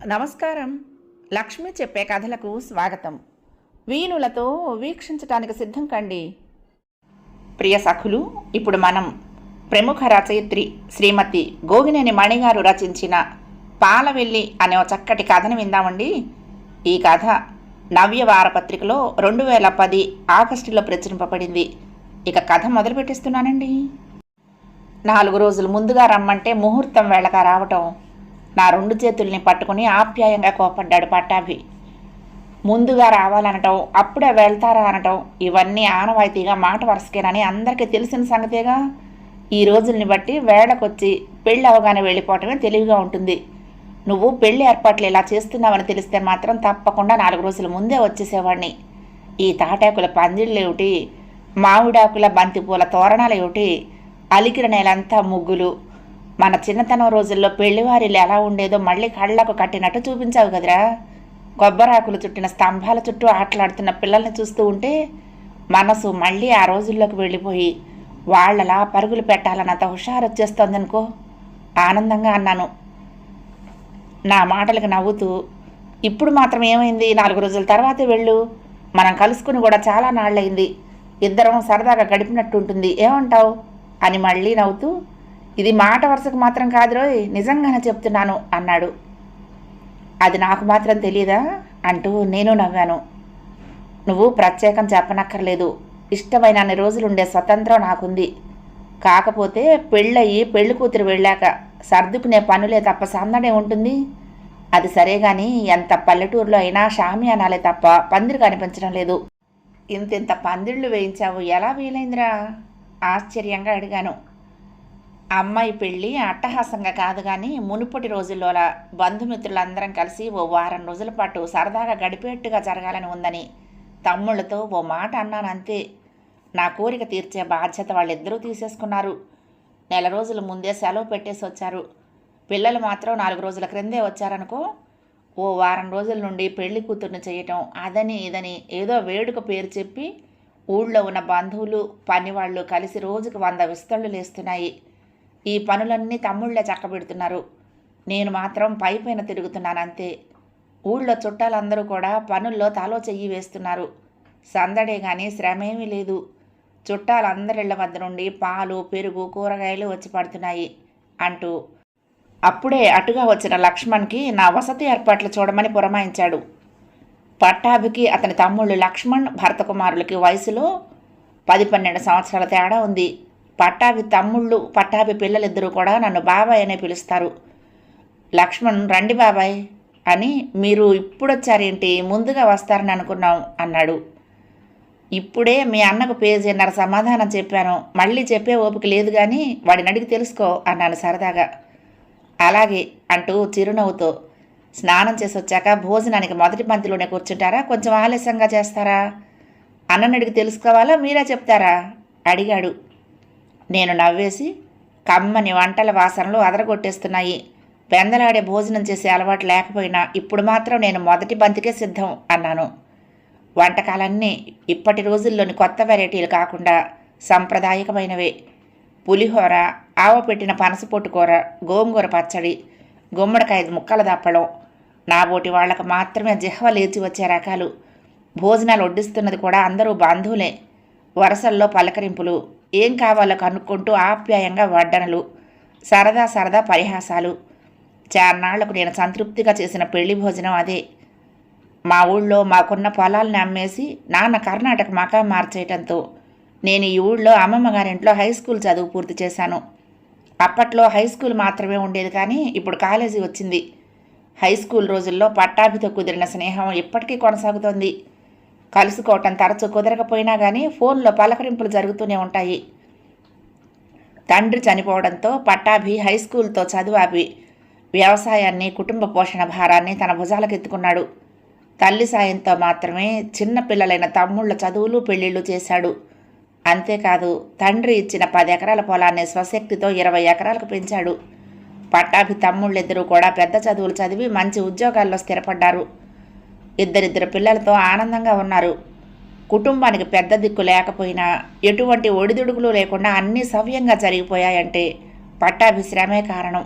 నమస్కారం. లక్ష్మి చెప్పే కథలకు స్వాగతం. వీణులతో వీక్షించటానికి సిద్ధం కండి. ప్రియ సఖులు ఇప్పుడు మనం ప్రముఖ రచయిత్రి శ్రీమతి గోగినేని మణిగారు రచించిన పాలవెల్లి అనే ఒక చక్కటి కథను విందామండి. ఈ కథ నవ్య వారపత్రికలో రెండు వేల పది ఆగస్టులో ప్రచురింపబడింది. ఇక కథ మొదలుపెట్టిస్తున్నానండి. నాలుగు రోజులు ముందుగా రమ్మంటే ముహూర్తం వేళగా రావటం నా రెండు చేతుల్ని పట్టుకుని ఆప్యాయంగా కోపడ్డాడు పట్టాభి. ముందుగా రావాలనటం అప్పుడే వెళ్తారా అనటం ఇవన్నీ ఆనవాయితీగా మాట వరుసకేనని అందరికీ తెలిసిన సంగతేగా? ఈ రోజుల్ని బట్టి వేళకొచ్చి పెళ్ళి అవగానే వెళ్ళిపోవటమే తెలివిగా ఉంటుంది. నువ్వు పెళ్ళి ఏర్పాట్లు ఇలా చేస్తున్నావని తెలిస్తే మాత్రం తప్పకుండా నాలుగు రోజుల ముందే వచ్చేసేవాడిని. ఈ తాటాకుల పందిళ్ళేమిటి? మామిడాకుల బంతిపూల తోరణాలు ఏమిటి అలికిన నేలంతా ముగ్గులు మన చిన్నతనం రోజుల్లో పెళ్ళివారిలు ఎలా ఉండేదో మళ్ళీ కళ్ళకు కట్టినట్టు చూపించావు కదరా. కొబ్బరాకులు చుట్టిన స్తంభాల చుట్టూ ఆటలాడుతున్న పిల్లల్ని చూస్తూ ఉంటే మనసు మళ్ళీ ఆ రోజుల్లోకి వెళ్ళిపోయి వాళ్ళలా పరుగులు పెట్టాలన్నంత హుషారు వచ్చేస్తోందనుకో ఆనందంగా అన్నాను. నా మాటలకు నవ్వుతూ ఇప్పుడు మాత్రం ఏమైంది? నాలుగు రోజుల తర్వాతే వెళ్ళు. మనం కలుసుకుని కూడా చాలా నాళ్ళయింది. ఇద్దరం సరదాగా గడిపినట్టు ఉంటుంది ఏమంటావు? అని మళ్ళీ నవ్వుతూ ఇది మాట వరుసకు మాత్రం కాదురో నిజంగానే చెప్తున్నాను అన్నాడు. అది నాకు మాత్రం తెలియదా అంటూ నేను నవ్వాను. నువ్వు ప్రత్యేకం చెప్పనక్కర్లేదు. ఇష్టమైన అన్ని రోజులు ఉండే స్వతంత్రం నాకుంది. కాకపోతే పెళ్ళయి పెళ్ళి కూతురు వెళ్ళాక సర్దుకునే పనులే తప్ప సందడే ఉంటుంది. అది సరే కానీ ఎంత పల్లెటూరులో అయినా షామి అనాలే తప్ప పందిరి కనిపించడం లేదు. ఇంతింత పందిళ్ళు వేయించావు ఎలా వీలైందిరా? ఆశ్చర్యంగా అడిగాను. అమ్మాయి పెళ్ళి అట్టహాసంగా కాదు కానీ మునుపటి రోజుల్లోలా బంధుమిత్రులందరం కలిసి ఓ వారం రోజుల పాటు సరదాగా గడిపేట్టుగా జరగాలని ఉందని తమ్ముళ్ళతో ఓ మాట అన్నాను అంతే. నా కోరిక తీర్చే బాధ్యత వాళ్ళిద్దరూ తీసేసుకున్నారు. నెల రోజుల ముందే సెలవు పెట్టేసి వచ్చారు. పిల్లలు మాత్రం నాలుగు రోజుల క్రిందే వచ్చారనుకో ఓ వారం రోజుల నుండి పెళ్ళి కూతుర్ని చేయటం అదని ఇదని ఏదో వేడుక పేరు చెప్పి ఊళ్ళో ఉన్న బంధువులు పనివాళ్ళు కలిసి రోజుకు వంద విస్తళ్ళు లేస్తున్నాయి. ఈ పనులన్నీ తమ్ముళ్ళే చక్కబెడుతున్నారు. నేను మాత్రం పై పైన తిరుగుతున్నాను అంతే. ఊళ్ళో చుట్టాలందరూ కూడా పనుల్లో తలో చెయ్యి వేస్తున్నారు. సందడే కానీ శ్రమేమీ లేదు. చుట్టాలందరిళ్ళ వద్ద నుండి పాలు పెరుగు కూరగాయలు వచ్చి పడుతున్నాయి అంటూ అప్పుడే అటుగా వచ్చిన లక్ష్మణ్కి నా వసతి ఏర్పాట్లు చూడమని పురమాయించాడు. పట్టాభికి అతని తమ్ముళ్ళు లక్ష్మణ్ భరతకుమారులకి వయసులో పది పన్నెండు సంవత్సరాల తేడా ఉంది. పట్టాభి తమ్ముళ్ళు పట్టాభి పిల్లలిద్దరూ కూడా నన్ను బాబాయ్ అనే పిలుస్తారు. లక్ష్మణ్ రండి బాబాయ్ అని మీరు ఇప్పుడొచ్చారేంటి? ముందుగా వస్తారని అనుకున్నాం అన్నాడు. ఇప్పుడే మీ అన్నకు పేజీన్నర సమాధానం చెప్పాను. మళ్ళీ చెప్పే ఓపిక లేదు కానీ వాడిని అడిగి తెలుసుకో అన్నాను సరదాగా. అలాగే అంటూ చిరునవ్వుతో స్నానం చేసి వచ్చాక భోజనానికి మొదటి పంతిలోనే కూర్చుంటారా? కొంచెం ఆలస్యంగా చేస్తారా? అన్నని అడిగి తెలుసుకోవాలా? మీరే చెప్తారా? అడిగాడు. నేను నవ్వేసి కమ్మని వంటల వాసనలు అదరగొట్టేస్తున్నాయి. పెందలాడే భోజనం చేసే అలవాటు లేకపోయినా ఇప్పుడు మాత్రం నేను మొదటి బంతికే సిద్ధం అన్నాను. వంటకాలన్నీ ఇప్పటి రోజుల్లోని కొత్త వెరైటీలు కాకుండా సంప్రదాయకమైనవే. పులిహోర ఆవ పెట్టిన పనసపొట్టు కూర గోంగూర పచ్చడి గుమ్మడికాయ ముక్కల దప్పడం నాబోటి వాళ్ళకు మాత్రమే జిహ్వ లేచి వచ్చే రకాలు. భోజనాలు వడ్డిస్తున్నది కూడా అందరూ బంధువులే. వరసల్లో పలకరింపులు ఏం కావాలో కనుక్కుంటూ ఆప్యాయంగా వడ్డనలు సరదా సరదా పరిహాసాలు. చార్నాళ్ళకు నేను సంతృప్తిగా చేసిన పెళ్ళి భోజనం అదే. మా ఊళ్ళో మాకున్న పొలాలను అమ్మేసి నాన్న కర్ణాటక మకా మార్చేయటంతో నేను ఈ ఊళ్ళో అమ్మమ్మ గారింట్లో హై స్కూల్ చదువు పూర్తి చేశాను. అప్పట్లో హై స్కూల్ మాత్రమే ఉండేది కానీ ఇప్పుడు కాలేజీ వచ్చింది. హై స్కూల్ రోజుల్లో పట్టాభితో కుదిరిన స్నేహం ఇప్పటికీ కొనసాగుతోంది. కలుసుకోవటం తరచూ కుదరకపోయినా కానీ ఫోన్లో పలకరింపులు జరుగుతూనే ఉంటాయి. తండ్రి చనిపోవడంతో పట్టాభి హై స్కూల్తో చదువు వ్యవసాయాన్ని కుటుంబ పోషణ భారాన్ని తన భుజాలకెత్తుకున్నాడు. తల్లి సాయంతో మాత్రమే చిన్న పిల్లలైన తమ్ముళ్ళ చదువులు పెళ్ళిళ్ళు చేశాడు. అంతేకాదు తండ్రి ఇచ్చిన పది ఎకరాల పొలాన్ని స్వశక్తితో ఇరవై ఎకరాలకు పెంచాడు. పట్టాభి తమ్ముళ్ళిద్దరూ కూడా పెద్ద చదువులు చదివి మంచి ఉద్యోగాల్లో స్థిరపడ్డారు. ఇద్దరిద్దరు పిల్లలతో ఆనందంగా ఉన్నారు. కుటుంబానికి పెద్ద దిక్కు లేకపోయినా ఎటువంటి ఒడిదుడుకులు లేకుండా అన్నీ సవ్యంగా జరిగిపోయాయంటే పట్టాభిశ్రమే కారణం.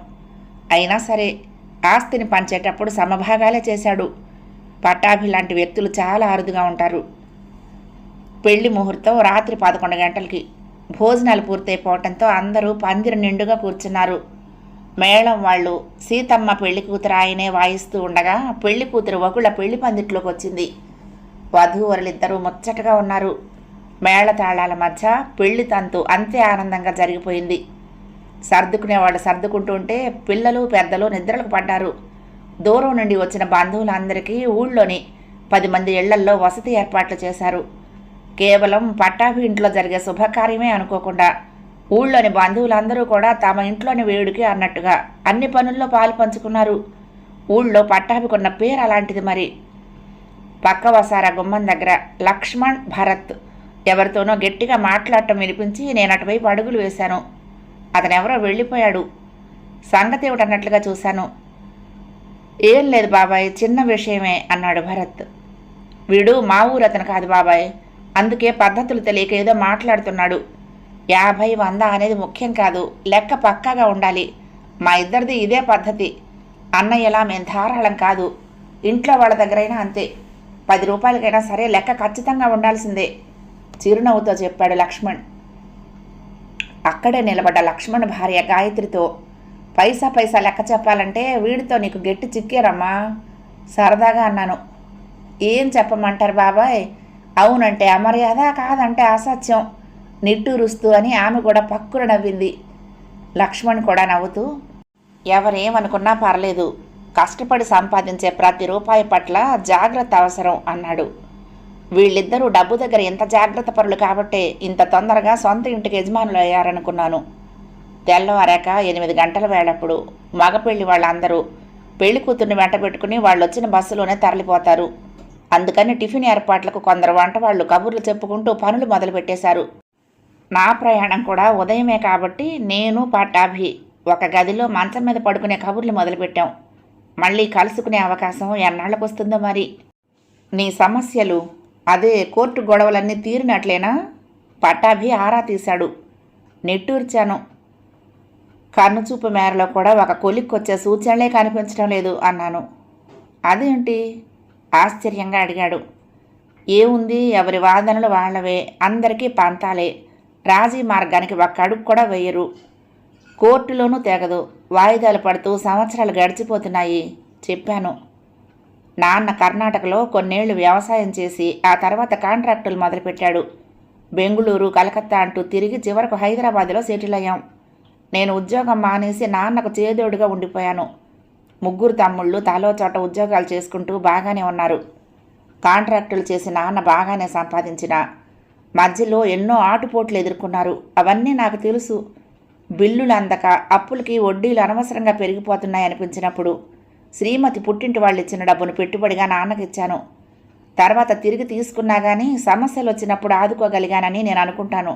అయినా సరే ఆస్తిని పంచేటప్పుడు సమభాగాలే చేశాడు. పట్టాభి లాంటి వ్యక్తులు చాలా అరుదుగా ఉంటారు. పెళ్ళి ముహూర్తం రాత్రి పదకొండు గంటలకి. భోజనాలు పూర్తయిపోవటంతో అందరూ పందిరి నిండుగా కూర్చున్నారు. మేళం వాళ్ళు సీతమ్మ పెళ్ళి కూతురు ఆయనే వాయిస్తూ ఉండగా పెళ్ళి కూతురు వకుళ్ళ పెళ్ళి పందిట్లోకి వచ్చింది. వధూవరులిద్దరూ ముచ్చటగా ఉన్నారు. మేళతాళాల మధ్య పెళ్ళి తంతు అంతే ఆనందంగా జరిగిపోయింది. సర్దుకునేవాళ్ళు సర్దుకుంటుంటే పిల్లలు పెద్దలు నిద్రలకు పడ్డారు. దూరం నుండి వచ్చిన బంధువులందరికీ ఊళ్ళోని పది మంది ఇళ్ళల్లో వసతి ఏర్పాట్లు చేశారు. కేవలం పట్టాభి ఇంట్లో జరిగే శుభకార్యమే అనుకోకుండా ఊళ్ళోని బంధువులందరూ కూడా తమ ఇంట్లోని వేడుకి అన్నట్టుగా అన్ని పనుల్లో పాలు పంచుకున్నారు. ఊళ్ళో పట్టాభికున్న పేరు అలాంటిది మరి. పక్క వసార గుమ్మం దగ్గర లక్ష్మణ్ భరత్ ఎవరితోనో గట్టిగా మాట్లాడటం వినిపించి నేను అటువైపు అడుగులు వేశాను. అతనెవరో వెళ్ళిపోయాడు. సంగతి ఏమిటన్నట్లుగా చూశాను. ఏం లేదు బాబాయ్ చిన్న విషయమే అన్నాడు భరత్. వీడు మా ఊరు అతను కాదు బాబాయ్ అందుకే పద్ధతులు తెలియక ఏదో మాట్లాడుతున్నాడు. యాభై వంద అనేది ముఖ్యం కాదు లెక్క పక్కాగా ఉండాలి. మా ఇద్దరిది ఇదే పద్ధతి. అన్నయ్యలా మేం ధారాళం కాదు. ఇంట్లో వాళ్ళ దగ్గరైనా అంతే. పది రూపాయలకైనా సరే లెక్క ఖచ్చితంగా ఉండాల్సిందే. చిరునవ్వుతో చెప్పాడు లక్ష్మణ్. అక్కడే నిలబడ్డ లక్ష్మణ్ భార్య గాయత్రితో పైసా పైసా లెక్క చెప్పాలంటే వీడితో నీకు గట్టి చిక్కారమ్మా. సరదాగా అన్నాను. ఏం చెప్పమంటారు బాబాయ్? అవునంటే అమర్యాద కాదంటే అసత్యం. నిట్టూరుస్తూ అని ఆమె కూడా పక్కున నవ్వింది. లక్ష్మణ్ కూడా నవ్వుతూ ఎవరేమనుకున్నా పర్లేదు కష్టపడి సంపాదించే ప్రతి రూపాయి పట్ల జాగ్రత్త అవసరం అన్నాడు. వీళ్ళిద్దరూ డబ్బు దగ్గర ఎంత జాగ్రత్త పరులు కాబట్టే ఇంత తొందరగా సొంత ఇంటికి యజమానులు అయ్యారనుకున్నాను. తెల్లవారాక ఎనిమిది గంటల వేళప్పుడు మగపెళ్ళి వాళ్ళందరూ పెళ్ళి కూతుర్ని వెంట పెట్టుకుని వాళ్ళు వచ్చిన బస్సులోనే తరలిపోతారు. అందుకని టిఫిన్ ఏర్పాట్లకు కొందరు వంట వాళ్ళు కబుర్లు చెప్పుకుంటూ పనులు మొదలుపెట్టేశారు. నా ప్రయాణం కూడా ఉదయమే కాబట్టి నేను పట్టాభి ఒక గదిలో మంచం మీద పడుకునే కబుర్లు మొదలుపెట్టాం. మళ్ళీ కలుసుకునే అవకాశం ఎన్నాళ్ళకు వస్తుందో మరి. నీ సమస్యలు అదే కోర్టు గొడవలన్నీ తీరినట్లేనా? పట్టాభి ఆరా తీశాడు. నెట్టూర్చాను. కన్నుచూపు మేరలో కూడా ఒక కొలిక్కొచ్చే సూచనలే కనిపించడం లేదు అన్నాను. అదేంటి? ఆశ్చర్యంగా అడిగాడు. ఏముంది? ఎవరి వాదనలు వాళ్ళవే అందరికీ పంతాలే. రాజీ మార్గానికి ఒక్క అడుగు కూడా వేయరు. కోర్టులోనూ తెగదు. వాయిదాలు పడుతూ సంవత్సరాలు గడిచిపోతున్నాయి చెప్పాను. నాన్న కర్ణాటకలో కొన్నేళ్ళు వ్యవసాయం చేసి ఆ తర్వాత కాంట్రాక్టులు మొదలుపెట్టాడు. బెంగుళూరు కలకత్తా అంటూ తిరిగి చివరకు హైదరాబాద్లో సెటిల్ అయ్యాం. నేను ఉద్యోగం మానేసి నాన్నకు చేదోడుగా ఉండిపోయాను. ముగ్గురు తమ్ముళ్ళు తలో చోట ఉద్యోగాలు చేసుకుంటూ బాగానే ఉన్నారు. కాంట్రాక్టులు చేసి నాన్న బాగానే సంపాదించిన మధ్యలో ఎన్నో ఆటుపోట్లు ఎదుర్కొన్నారు. అవన్నీ నాకు తెలుసు. బిల్లులు అందక అప్పులకి వడ్డీలు అనవసరంగా పెరిగిపోతున్నాయి అనిపించినప్పుడు శ్రీమతి పుట్టింటి వాళ్ళు ఇచ్చిన డబ్బును పెట్టుబడిగా నాన్నకి ఇచ్చాను తర్వాత తిరిగి తీసుకున్నా కానీ సమస్యలు వచ్చినప్పుడు ఆదుకోగలిగానని నేను అనుకుంటాను.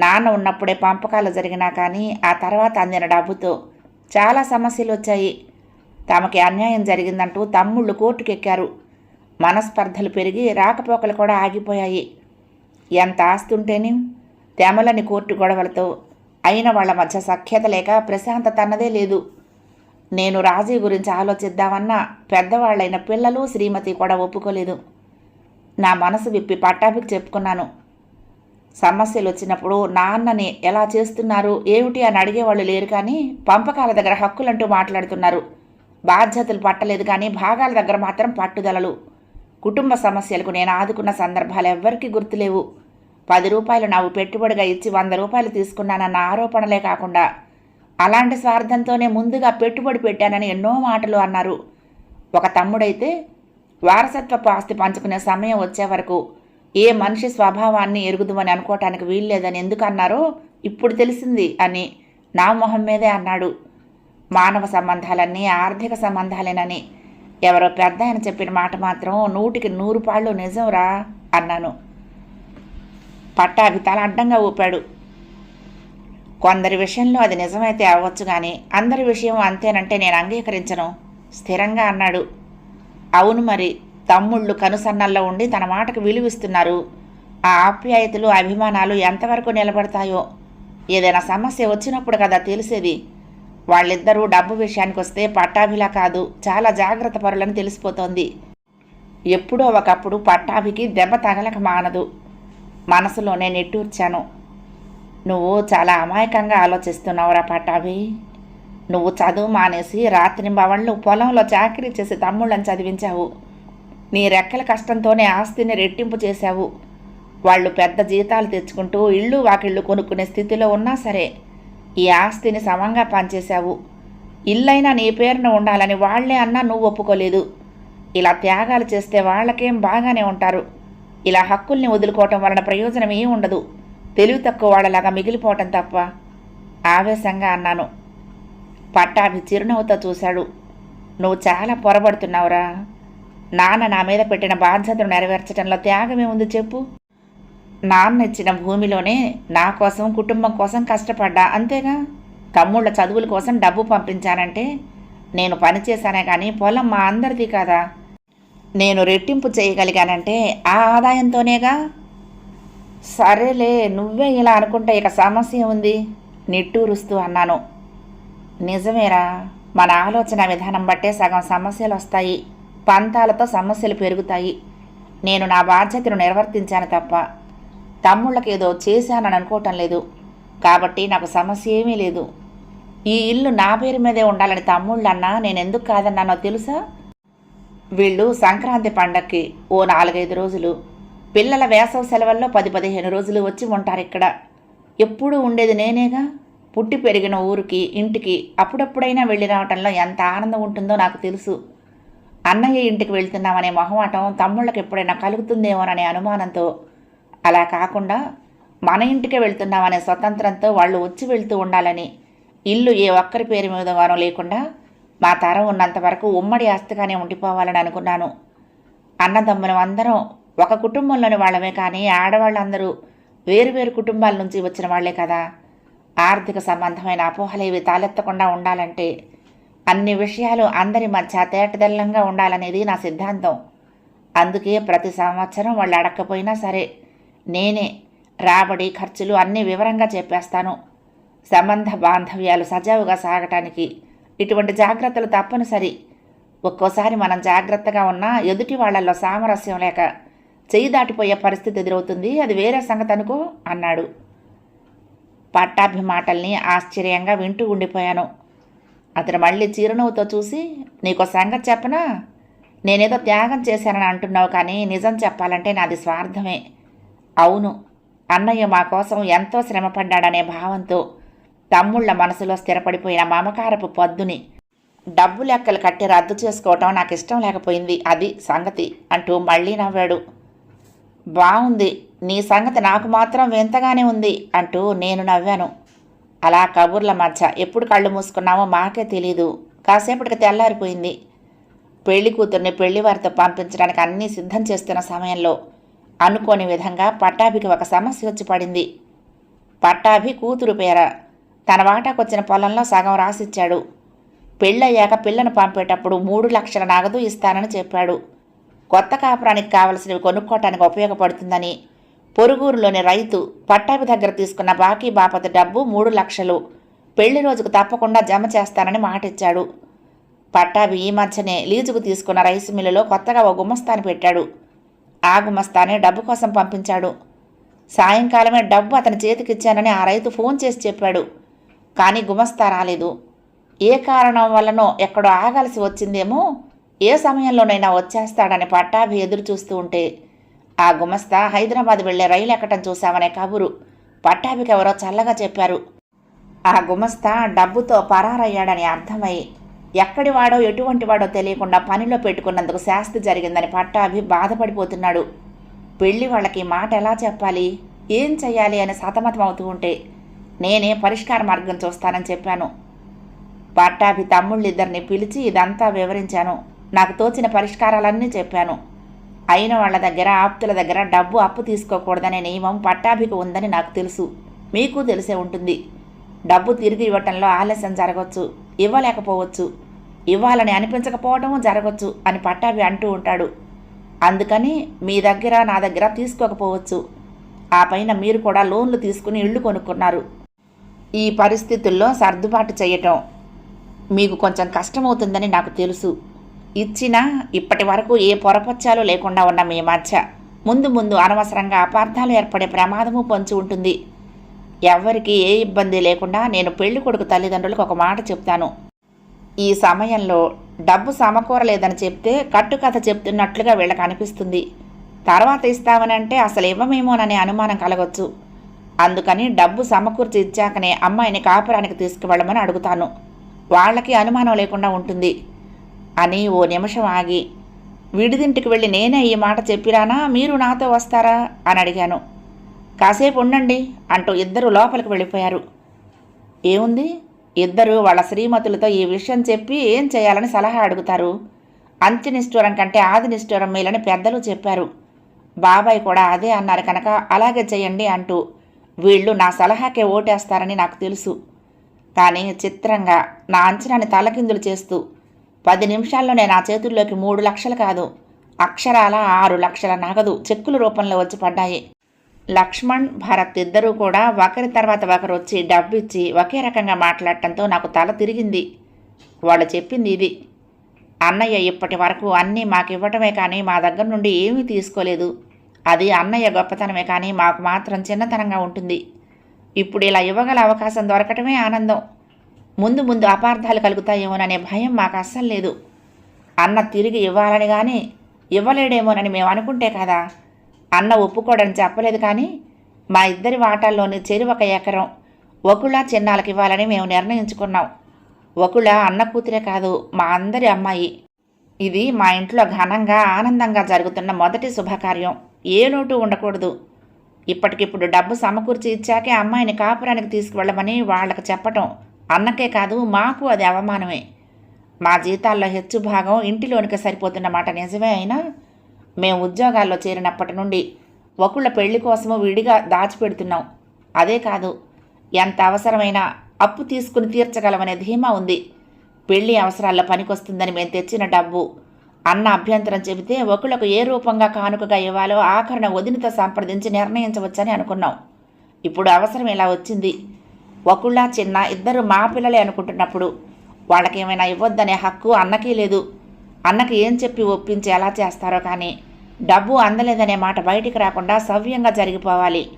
నాన్న ఉన్నప్పుడే పంపకాలు జరిగినా కానీ ఆ తర్వాత అందిన డబ్బుతో చాలా సమస్యలు వచ్చాయి. తమకి అన్యాయం జరిగిందంటూ తమ్ముళ్ళు కోర్టుకెక్కారు. మనస్పర్ధలు పెరిగి రాకపోకలు కూడా ఆగిపోయాయి. ఎంత ఆస్తుంటేనే? తెమలని కోర్టు గొడవలతో అయిన వాళ్ళ మధ్య సఖ్యత లేక ప్రశాంతత అన్నదే లేదు. నేను రాజీ గురించి ఆలోచిద్దామన్నా పెద్దవాళ్ళైన పిల్లలు శ్రీమతి కూడా ఒప్పుకోలేదు. నా మనసు విప్పి పట్టాభికి చెప్పుకున్నాను. సమస్యలు వచ్చినప్పుడు నాన్నని ఎలా చేస్తున్నారు ఏమిటి అని అడిగేవాళ్ళు లేరు కానీ పంపకాల దగ్గర హక్కులంటూ మాట్లాడుతున్నారు. బాధ్యతలు పట్టలేదు కానీ భాగాల దగ్గర మాత్రం పట్టుదలలు. కుటుంబ సమస్యలకు నేను ఆదుకున్న సందర్భాలు ఎవ్వరికీ గుర్తులేవు. పది రూపాయలు నాకు పెట్టుబడిగా ఇచ్చి వంద రూపాయలు తీసుకున్నానన్న ఆరోపణలే కాకుండా అలాంటి స్వార్థంతోనే ముందుగా పెట్టుబడి పెట్టానని ఎన్నో మాటలు అన్నారు. ఒక తమ్ముడైతే వారసత్వపు ఆస్తి పంచుకునే సమయం వచ్చే వరకు ఏ మనిషి స్వభావాన్ని ఎరుగుదుమని అనుకోవటానికి వీల్లేదని ఎందుకు అన్నారో ఇప్పుడు తెలిసింది అని నా మొహం మీదే అన్నాడు. మానవ సంబంధాలన్నీ ఆర్థిక సంబంధాలేనని ఎవరో పెద్ద ఆయన చెప్పిన మాట మాత్రం నూటికి నూరు పాళ్ళు నిజంరా అన్నాను. పట్టాభి తల అడ్డంగా ఊపాడు. కొందరి విషయంలో అది నిజమైతే అవ్వచ్చు కానీ అందరి విషయం అంతేనంటే నేను అంగీకరించను. స్థిరంగా అన్నాడు. అవును మరి తమ్ముళ్ళు కనుసన్నల్లో ఉండి తన మాటకు విలువిస్తున్నారు. ఆ ఆప్యాయతలు అభిమానాలు ఎంతవరకు నిలబడతాయో? ఏదైనా సమస్య వచ్చినప్పుడు కదా తెలిసేది. వాళ్ళిద్దరూ డబ్బు విషయానికి వస్తే పట్టాభిలా కాదు చాలా జాగ్రత్త పరులని తెలిసిపోతోంది. ఎప్పుడో ఒకప్పుడు పట్టాభికి దెబ్బ తగలక మానదు. మనసులోనే నెట్టూర్చాను. నువ్వు చాలా అమాయకంగా ఆలోచిస్తున్నావురా పట్టాభి. నువ్వు చదువు మానేసి రాత్రింబవళ్ళు పొలంలో చాకరీ చేసి తమ్ముళ్ళని చదివించావు. నీ రెక్కల కష్టంతోనే ఆస్తిని రెట్టింపు చేశావు. వాళ్ళు పెద్ద జీతాలు తెచ్చుకుంటూ ఇళ్ళు వాకిళ్ళు కొనుక్కునే స్థితిలో ఉన్నా సరే ఈ ఆస్తిని సమంగా పనిచేశావు. ఇల్లైనా నీ పేరున ఉండాలని వాళ్ళే అన్నా నువ్వు ఒప్పుకోలేదు. ఇలా త్యాగాలు చేస్తే వాళ్ళకేం బాగానే ఉంటారు. ఇలా హక్కుల్ని వదులుకోవటం వలన ప్రయోజనం ఏం ఉండదు. తెలివి తక్కువ వాళ్ళలాగా మిగిలిపోవటం తప్ప ఆవేశంగా అన్నాను. పట్టాభి చిరునవ్వుతో చూశాడు. నువ్వు చాలా పొరబడుతున్నావురా. నాన్న నా మీద పెట్టిన బాధ్యతను నెరవేర్చడంలో త్యాగమే ఉంది చెప్పు. నాన్న ఇచ్చిన భూమిలోనే నా కోసం కుటుంబం కోసం కష్టపడ్డా అంతేగా? తమ్ముళ్ళ చదువుల కోసం డబ్బు పంపించానంటే నేను పనిచేశానే కానీ పొలం మా అందరిది కదా? నేను రెట్టింపు చేయగలిగానంటే ఆ ఆదాయంతోనేగా? సరేలే నువ్వే ఇలా అనుకుంటే ఇక సమస్య ఉంది నిట్టూరుస్తూ అన్నాను. నిజమేరా మన ఆలోచన విధానం బట్టే సగం సమస్యలు వస్తాయి పంతాలతో సమస్యలు పెరుగుతాయి. నేను నా బాధ్యతను నిర్వర్తించాను తప్ప తమ్ముళ్ళకి ఏదో చేశానని అనుకోవటం లేదు. కాబట్టి నాకు సమస్య ఏమీ లేదు. ఈ ఇల్లు నా పేరు మీదే ఉండాలని తమ్ముళ్ళన్నా నేను ఎందుకు కాదన్నానో తెలుసా? వీళ్ళు సంక్రాంతి పండక్కి ఓ నాలుగైదు రోజులు. పిల్లల వేసవ సెలవుల్లో పది పదిహేను రోజులు వచ్చి ఉంటారు ఇక్కడ. ఎప్పుడూ ఉండేది నేనేగా? పుట్టి పెరిగిన ఊరికి ఇంటికి అప్పుడప్పుడైనా వెళ్ళి రావటంలో ఎంత ఆనందం ఉంటుందో నాకు తెలుసు. అన్నయ్య ఇంటికి వెళ్తున్నామనే మొహమాటం తమ్ముళ్ళకి ఎప్పుడైనా కలుగుతుందేమోననే అనుమానంతో. అలా కాకుండా మన ఇంటికే వెళ్తున్నామనే స్వతంత్రంతో వాళ్ళు వచ్చి వెళ్తూ ఉండాలని. ఇల్లు ఏ ఒక్కరి పేరు మీదగానో లేకుండా మా తరం ఉన్నంత వరకు ఉమ్మడి ఆస్తిగానే ఉండిపోవాలని అనుకున్నాను. అన్నదమ్ములం అందరం ఒక కుటుంబంలోని వాళ్ళమే కానీ ఆడవాళ్ళందరూ వేరువేరు కుటుంబాల నుంచి వచ్చిన వాళ్ళే కదా. ఆర్థిక సంబంధమైన అపోహలేవి తాలెత్తకుండా ఉండాలంటే అన్ని విషయాలు అందరి మధ్య తేటదెల్లంగా ఉండాలనేది నా సిద్ధాంతం. అందుకే ప్రతి సంవత్సరం వాళ్ళు అడగకపోయినా సరే నేనే రాబడి ఖర్చులు అన్నీ వివరంగా చెప్పేస్తాను. సంబంధ బాంధవ్యాలు సజావుగా సాగటానికి ఇటువంటి జాగ్రత్తలు తప్పనిసరి. ఒక్కోసారి మనం జాగ్రత్తగా ఉన్నా ఎదుటి వాళ్ళల్లో సామరస్యం లేక చెయ్యి దాటిపోయే పరిస్థితి ఎదురవుతుంది. అది వేరే సంగతి అనుకో అన్నాడు. పట్టాభి మాటల్ని ఆశ్చర్యంగా వింటూ ఉండిపోయాను. అతను మళ్ళీ చిరునవ్వుతో చూసి నీకు సంగతి చెప్పనా? నేనేదో త్యాగం చేశానని అంటున్నావు కానీ నిజం చెప్పాలంటే నాది స్వార్థమే. అవును. అన్నయ్య మా కోసం ఎంతో శ్రమపడ్డాడనే భావంతో తమ్ముళ్ళ మనసులో స్థిరపడిపోయిన మమకారపు పద్దుని. డబ్బు లెక్కలు కట్టి రద్దు చేసుకోవటం నాకు ఇష్టం లేకపోయింది. అది సంగతి అంటూ మళ్ళీ నవ్వాడు. బాగుంది నీ సంగతి నాకు మాత్రం వింతగానే ఉంది అంటూ నేను నవ్వాను. అలా కబుర్ల మధ్య ఎప్పుడు కళ్ళు మూసుకున్నామో మాకే తెలీదు. కాసేపటికి తెల్లారిపోయింది. పెళ్ళి కూతుర్ని పెళ్ళి వారితో పంపించడానికి అన్నీ సిద్ధం చేస్తున్న సమయంలో అనుకోని విధంగా పట్టాభికి ఒక సమస్య వచ్చి పడింది. పట్టాభి కూతురు పేర తన వాటాకు వచ్చిన పొలంలో సగం రాసిచ్చాడు. పెళ్ళయ్యాక పిల్లను పంపేటప్పుడు మూడు లక్షల నగదు ఇస్తానని చెప్పాడు. కొత్త కాపురానికి కావలసినవి కొనుక్కోవటానికి ఉపయోగపడుతుందని పొరుగురులోని రైతు పట్టాభి దగ్గర తీసుకున్న బాకీ బాపత డబ్బు మూడు లక్షలు పెళ్ళి రోజుకు తప్పకుండా జమ చేస్తానని మాటిచ్చాడు. పట్టాభి ఈ మధ్యనే లీజుకు తీసుకున్న రైసు మిల్లులో కొత్తగా ఓ గుమస్తాని పెట్టాడు. ఆ గుమస్తానే డబ్బు కోసం పంపించాడు. సాయంకాలమే డబ్బు అతని చేతికిచ్చానని ఆ రైతు ఫోన్ చేసి చెప్పాడు. కానీ గుమస్తా రాలేదు. ఏ కారణం వల్లనో ఎక్కడో ఆగాల్సి వచ్చిందేమో ఏ సమయంలోనైనా వచ్చేస్తాడని పట్టాభి ఎదురు చూస్తూ ఉంటే ఆ గుమస్తా హైదరాబాద్ వెళ్ళే రైలు ఎక్కటం చూశామనే కబురు. పట్టాభికి ఎవరో చల్లగా చెప్పారు. ఆ గుమస్తా డబ్బుతో పరారయ్యాడని అర్థమై ఎక్కడివాడో ఎటువంటి వాడో తెలియకుండా పనిలో పెట్టుకున్నందుకు శాస్తి జరిగిందని పట్టాభి బాధపడిపోతున్నాడు. పెళ్ళి వాళ్ళకి మాట ఎలా చెప్పాలి ఏం చెయ్యాలి అని సతమతమవుతూ ఉంటే నేనే పరిష్కార మార్గం చూస్తానని చెప్పాను. పట్టాభి తమ్ముళ్ళిద్దరిని పిలిచి ఇదంతా వివరించాను. నాకు తోచిన పరిష్కారాలన్నీ చెప్పాను. అయిన వాళ్ళ దగ్గర ఆప్తుల దగ్గర డబ్బు అప్పు తీసుకోకూడదనే నియమం పట్టాభికి ఉందని నాకు తెలుసు. మీకు తెలిసే ఉంటుంది. డబ్బు తిరిగి ఇవ్వటంలో ఆలస్యం జరగవచ్చు ఇవ్వలేకపోవచ్చు. ఇవ్వాలని అనిపించకపోవటము జరగవచ్చు అని పట్టాభి అంటూ ఉంటాడు. అందుకని మీ దగ్గర నా దగ్గర తీసుకోకపోవచ్చు. ఆ పైన మీరు కూడా లోన్లు తీసుకుని ఇళ్ళు కొనుక్కున్నారు. ఈ పరిస్థితుల్లో సర్దుబాటు చేయటం మీకు కొంచెం కష్టమవుతుందని నాకు తెలుసు. ఇచ్చినా ఇప్పటి వరకు ఏ పొరపచ్చాలు లేకుండా ఉన్న మీ మధ్య ముందు ముందు అనవసరంగా అపార్థాలు ఏర్పడే ప్రమాదము పొంచి ఉంటుంది. ఎవ్వరికీ ఏ ఇబ్బంది లేకుండా నేను పెళ్ళి కొడుకు తల్లిదండ్రులకు ఒక మాట చెప్తాను. ఈ సమయంలో డబ్బు సమకూరలేదని చెప్తే కట్టుకథ చెప్తున్నట్లుగా వీళ్ళకి అనిపిస్తుంది. తర్వాత ఇస్తామనంటే అసలు ఇవ్వమేమోననే అనుమానం కలగొచ్చు. అందుకని డబ్బు సమకూర్చి ఇచ్చాకనే అమ్మాయిని కాపురానికి తీసుకువెళ్ళమని అడుగుతాను. వాళ్ళకి అనుమానం లేకుండా ఉంటుంది. అని ఓ నిమిషం ఆగి విడిదింటికి వెళ్ళి నేనే ఈ మాట చెప్పిరానా? మీరు నాతో వస్తారా? అని అడిగాను. కాసేపు ఉండండి అంటూ ఇద్దరు లోపలికి వెళ్ళిపోయారు. ఏముంది? ఇద్దరు వాళ్ళ శ్రీమతులతో ఈ విషయం చెప్పి ఏం చేయాలని సలహా అడుగుతారు? అంత్యనిష్ఠూరం కంటే ఆది నిష్ఠూరం మేలని పెద్దలు చెప్పారు. బాబాయ్ కూడా అదే అన్నారు కనుక అలాగే చేయండి అంటూ వీళ్ళు నా సలహాకే ఓటేస్తారని నాకు తెలుసు. కానీ చిత్రంగా నా అంచనాని తలకిందులు చేస్తూ పది నిమిషాల్లోనే నా చేతుల్లోకి మూడు లక్షలు కాదు అక్షరాల ఆరు లక్షల నగదు చెక్కుల రూపంలో వచ్చి పడ్డాయి. లక్ష్మణ్ భరత్ ఇద్దరూ కూడా ఒకరి తర్వాత ఒకరు వచ్చి డబ్బిచ్చి ఒకే రకంగా మాట్లాడటంతో నాకు తల తిరిగింది. వాళ్ళు చెప్పింది ఇది. అన్నయ్య ఇప్పటి వరకు అన్నీ మాకు ఇవ్వటమే కానీ మా దగ్గర నుండి ఏమీ తీసుకోలేదు. అది అన్నయ్య గొప్పతనమే కానీ మాకు మాత్రం చిన్నతనంగా ఉంటుంది. ఇప్పుడు ఇలా ఇవ్వగల అవకాశం దొరకటమే ఆనందం. ముందు ముందు అపార్థాలు కలుగుతాయేమోననే భయం మాకు అస్సలు లేదు. అన్న తిరిగి ఇవ్వాలని కానీ ఇవ్వలేడేమోనని మేము అనుకుంటే కదా? అన్న ఒప్పుకోడని చెప్పలేదు కానీ మా ఇద్దరి వాటాల్లోని చెరి ఒక ఎకరం ఒకళ్ళ చిన్నాలకు ఇవ్వాలని మేము నిర్ణయించుకున్నాం. ఒకళ్ళ అన్న కూతురే కాదు మా అందరి అమ్మాయి. ఇది మా ఇంట్లో ఘనంగా ఆనందంగా జరుగుతున్న మొదటి శుభకార్యం. ఏ లోటు ఉండకూడదు. ఇప్పటికిప్పుడు డబ్బు సమకూర్చి ఇచ్చాకే అమ్మాయిని కాపురానికి తీసుకువెళ్ళమని వాళ్ళకి చెప్పటం అన్నకే కాదు మాకు అది అవమానమే. మా జీతాల్లో హెచ్చు భాగం ఇంటిలోనికి సరిపోతున్న మాట నిజమే అయినా మేము ఉద్యోగాల్లో చేరినప్పటి నుండి ఒకళ్ళ పెళ్ళి కోసము విడిగా దాచిపెడుతున్నాం. అదే కాదు ఎంత అవసరమైనా అప్పు తీసుకుని తీర్చగలమనే ధీమా ఉంది. పెళ్ళి అవసరాల్లో పనికొస్తుందని మేము తెచ్చిన డబ్బు అన్న అభ్యంతరం చెబితే ఒకళ్ళకు ఏ రూపంగా కానుకగా ఇవ్వాలో ఆఖరణ వదినతో సంప్రదించి నిర్ణయించవచ్చని అనుకున్నాం. ఇప్పుడు అవసరం ఇలా వచ్చింది? ఒకళ్ళ చిన్న ఇద్దరు మా పిల్లలే అనుకుంటున్నప్పుడు వాళ్ళకేమైనా ఇవ్వద్దనే హక్కు అన్నకీ లేదు. అన్నకి ఏం చెప్పి ఒప్పించి ఎలా చేస్తారో కానీ డబ్బు అందలేదనే మాట బయటికి రాకుండా సవ్యంగా జరిగిపోవాలి.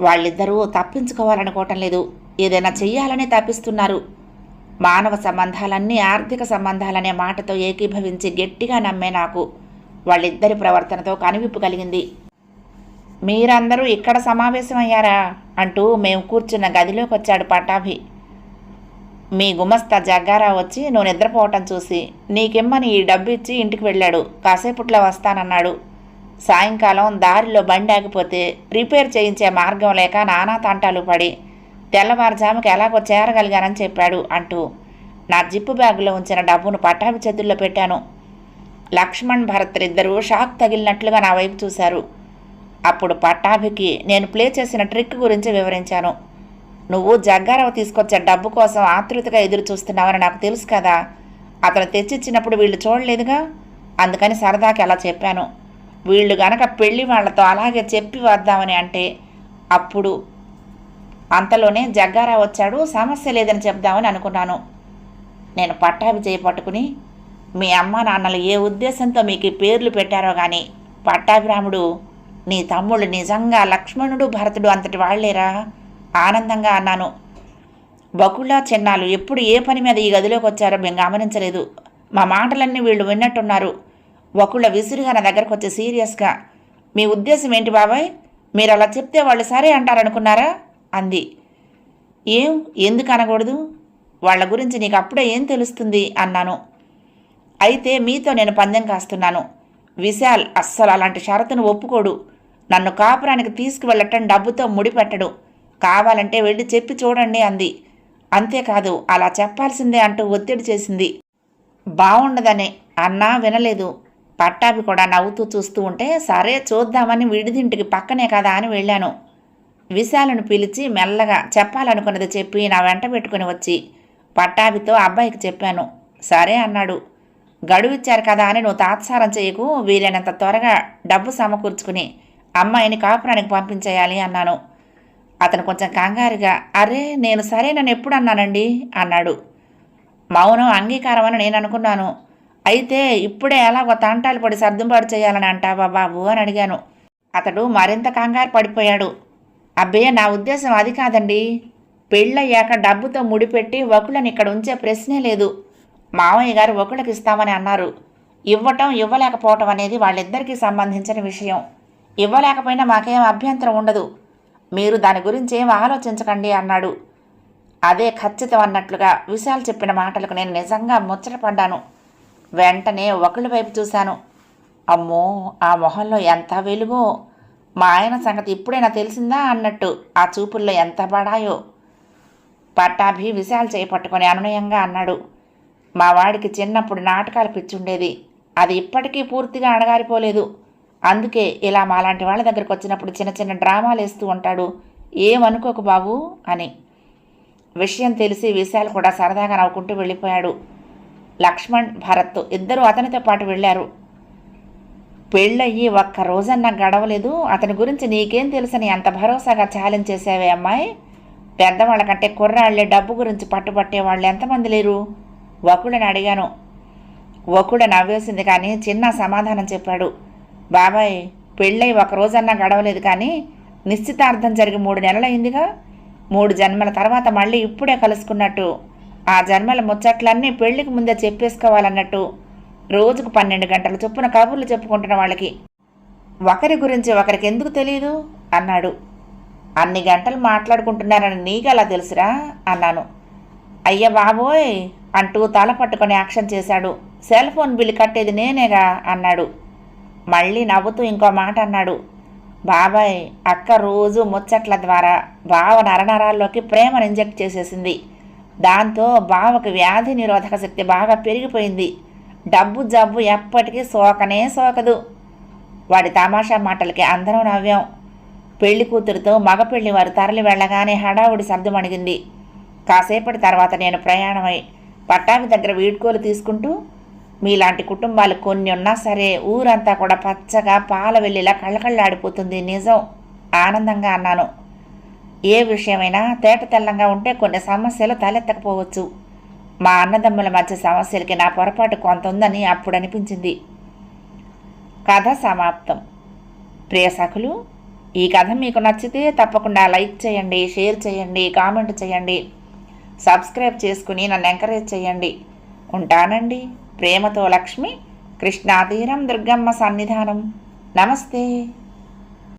వాళ్ళిద్దరూ తప్పించుకోవాలనుకోవటం లేదు. ఏదైనా చెయ్యాలనే తప్పిస్తున్నారు. మానవ సంబంధాలన్నీ ఆర్థిక సంబంధాలనే మాటతో ఏకీభవించి గట్టిగా నమ్మే నాకు వాళ్ళిద్దరి ప్రవర్తనతో కనువిప్పు కలిగింది. మీరందరూ ఇక్కడ సమావేశమయ్యారా? అంటూ మేము కూర్చున్న గదిలోకి వచ్చాడు పటాభి మీ గుమస్తా జగ్గారా వచ్చి నువ్వు నిద్రపోవటం చూసి నీకిమ్మని ఈ డబ్బు ఇచ్చి ఇంటికి వెళ్ళాడు. కాసేపుట్లో వస్తానన్నాడు. సాయంకాలం దారిలో బండి ఆగిపోతే రిపేర్ చేయించే మార్గం లేక నానా తంటాలు పడి తెల్లవారుజాముకి ఎలాగో చేరగలిగానని చెప్పాడు అంటూ నా జిప్పు బ్యాగులో ఉంచిన డబ్బును పట్టాభి చేతుల్లో పెట్టాను. లక్ష్మణ్ భరత్లిద్దరూ షాక్ తగిలినట్లుగా నా వైపు చూశారు. అప్పుడు పట్టాభికి నేను ప్లే చేసిన ట్రిక్ గురించి వివరించాను. నువ్వు జగ్గారావు తీసుకొచ్చే డబ్బు కోసం ఆతృతగా ఎదురు చూస్తున్నావని నాకు తెలుసు కదా. అతను తెచ్చిచ్చినప్పుడు వీళ్ళు చూడలేదుగా? అందుకని సరదాకి అలా చెప్పాను. వీళ్ళు గనక పెళ్ళి వాళ్ళతో అలాగే చెప్పి వద్దామని అంటే అప్పుడు అంతలోనే జగ్గారా వచ్చాడు. సమస్య లేదని చెప్దామని అనుకున్నాను. నేను పట్టాభి చేయి పట్టుకుని మీ అమ్మ నాన్నలు ఏ ఉద్దేశంతో మీకు పేర్లు పెట్టారో కానీ పట్టాభిరాముడు నీ తమ్ముళ్ళు నిజంగా లక్ష్మణుడు భరతుడు అంతటి వాళ్ళేరా ఆనందంగా అన్నాను. బకుళ చిన్నాలు ఎప్పుడు ఏ పని మీద ఈ గదిలోకి వచ్చారో మేము గమనించలేదు. మా మాటలన్నీ వీళ్ళు విన్నట్టున్నారు. ఒకళ్ళ విసురుగా నా దగ్గరకు వచ్చి సీరియస్గా మీ ఉద్దేశం ఏంటి బాబాయ్? మీరు అలా చెప్తే వాళ్ళు సరే అంటారనుకున్నారా? అంది. ఏం? ఎందుకు అనకూడదు? వాళ్ళ గురించి నీకు అప్పుడే ఏం తెలుస్తుంది? అన్నాను. అయితే మీతో నేను పందెం కాస్తున్నాను. విశాల్ అస్సలు అలాంటి షరతును ఒప్పుకోడు. నన్ను కాపురానికి తీసుకువెళ్ళటం డబ్బుతో ముడిపెట్టడు. కావాలంటే వెళ్ళి చెప్పి చూడండి అంది. అంతేకాదు అలా చెప్పాల్సిందే అంటూ ఒత్తిడి చేసింది. బాగుండదనే అన్నా వినలేదు. పట్టాభి కూడా నవ్వుతూ చూస్తూ ఉంటే సరే చూద్దామని విడిదింటికి పక్కనే కదా అని వెళ్ళాను. విశాలను పిలిచి మెల్లగా చెప్పాలనుకున్నది చెప్పి నా వెంట పెట్టుకుని వచ్చి పట్టాభితో అబ్బాయికి చెప్పాను. సరే అన్నాడు. గడువిచ్చారు కదా అని నువ్వు తాత్సారం చేయకు వీలైనంత త్వరగా డబ్బు సమకూర్చుకుని అమ్మాయిని కాపురానికి పంపించేయాలి అన్నాను. అతను కొంచెం కంగారుగా అరే నేను సరే నన్ను ఎప్పుడు అన్నానండి? అన్నాడు. మౌనం అంగీకారం అని నేను అనుకున్నాను. అయితే ఇప్పుడే ఎలాగో తంటాలు పడి సర్దుబాటు చేయాలని అంటావా బాబు అని అడిగాను. అతడు మరింత కంగారు పడిపోయాడు. అబ్బే నా ఉద్దేశం అది కాదండి. పెళ్ళయ్యాక డబ్బుతో ముడిపెట్టి ఒకళ్ళని ఇక్కడ ఉంచే ప్రశ్నే లేదు. మామయ్య గారు ఒకళ్ళకి ఇస్తామని అన్నారు. ఇవ్వటం ఇవ్వలేకపోవటం అనేది వాళ్ళిద్దరికీ సంబంధించిన విషయం. ఇవ్వలేకపోయినా మాకేం అభ్యంతరం ఉండదు. మీరు దాని గురించి ఏం ఆలోచించకండి అన్నాడు. అదే ఖచ్చితం అన్నట్లుగా విశాల్ చెప్పిన మాటలకు నేను నిజంగా ముచ్చటపడ్డాను వెంటనే ఒకళ్ళ వైపు చూశాను. అమ్మో ఆ మొహంలో ఎంత వెలుగో! మా ఆయన సంగతి ఇప్పుడైనా తెలిసిందా అన్నట్టు ఆ చూపుల్లో ఎంత బడాయో పట్టాభి విశాల్ చేపట్టుకొని అనునయంగా అన్నాడు. మా వాడికి చిన్నప్పుడు నాటకాలు పిచ్చుండేది. అది ఇప్పటికీ పూర్తిగా అణగారిపోలేదు. అందుకే ఇలా మాలాంటి వాళ్ళ దగ్గరకు వచ్చినప్పుడు చిన్న చిన్న డ్రామాలు వేస్తూ ఉంటాడు. ఏమనుకోకు బాబు? అని. విషయం తెలిసి విశాల్ కూడా సరదాగా నవ్వుకుంటూ వెళ్ళిపోయాడు. లక్ష్మణ్ భరత్ ఇద్దరూ అతనితో పాటు వెళ్ళారు. పెళ్ళయ్యి ఒక్క రోజన్నా గడవలేదు. అతని గురించి నీకేం తెలుసని అంత భరోసాగా ఛాలెంజ్ చేసావే అమ్మాయి? పెద్దవాళ్ళకంటే కుర్రాళ్ళే డబ్బు గురించి పట్టుబట్టే వాళ్ళు ఎంతమంది లేరు? వకుడని అడిగాను. వకుడ నవ్వేసింది కానీ చిన్న సమాధానం చెప్పాడు. బాబాయ్ పెళ్ళై ఒక రోజన్నా గడవలేదు కానీ నిశ్చితార్థం జరిగి మూడు నెలలైందిగా మూడు జన్మల తర్వాత మళ్ళీ ఇప్పుడే కలుసుకున్నట్టు. ఆ జన్మల ముచ్చట్లన్నీ పెళ్ళికి ముందే చెప్పేసుకోవాలన్నట్టు. రోజుకు పన్నెండు గంటల చొప్పున కబుర్లు చెప్పుకుంటున్న వాళ్ళకి ఒకరి గురించి ఒకరికి ఎందుకు తెలియదు అన్నాడు. అన్ని గంటలు మాట్లాడుకుంటున్నారని నీకలా తెలుసురా? అన్నాను. అయ్య బాబోయ్! అంటూ తల పట్టుకొని యాక్షన్ చేశాడు. సెల్ ఫోన్ బిల్లు కట్టేది నేనేగా అన్నాడు. మళ్ళీ నవ్వుతూ ఇంకో మాట అన్నాడు. బాబాయ్ అక్క రోజు ముచ్చట్ల ద్వారా బావ నరనరాల్లోకి ప్రేమను ఇంజెక్ట్ చేసేసింది. దాంతో బావకు వ్యాధి నిరోధక శక్తి బాగా పెరిగిపోయింది. డబ్బు జబ్బు ఎప్పటికీ సోకనే సోకదు. వాడి తమాషా మాటలకి అందరం నవ్వాం. పెళ్ళి కూతురుతో మగ పెళ్ళి వారు తరలి వెళ్ళగానే హడావుడి శబ్దం అణిగింది. కాసేపటి తర్వాత నేను ప్రయాణమై పట్టాభి దగ్గర వీడ్కోలు తీసుకుంటూ మీలాంటి కుటుంబాలు కొన్ని ఉన్నా సరే ఊరంతా కూడా పచ్చగా పాల వెళ్ళిలా కళ్ళకళ్ళాడిపోతుంది నిజం ఆనందంగా అన్నాను. ఏ విషయమైనా తేట తెల్లంగా ఉంటే కొన్ని సమస్యలు తలెత్తకపోవచ్చు. మా అన్నదమ్ముల మధ్య సమస్యలకి నా పొరపాటు కొంత ఉందని అప్పుడు అనిపించింది. కథ సమాప్తం. ప్రియ సఖులు ఈ కథ మీకు నచ్చితే తప్పకుండా లైక్ చేయండి షేర్ చేయండి కామెంట్ చేయండి. సబ్స్క్రైబ్ చేసుకుని నన్ను ఎంకరేజ్ చేయండి. ఉంటానండి. ప్రేమతో లక్ష్మి కృష్ణాతీరం దుర్గమ్మ సన్నిధానం. నమస్తే.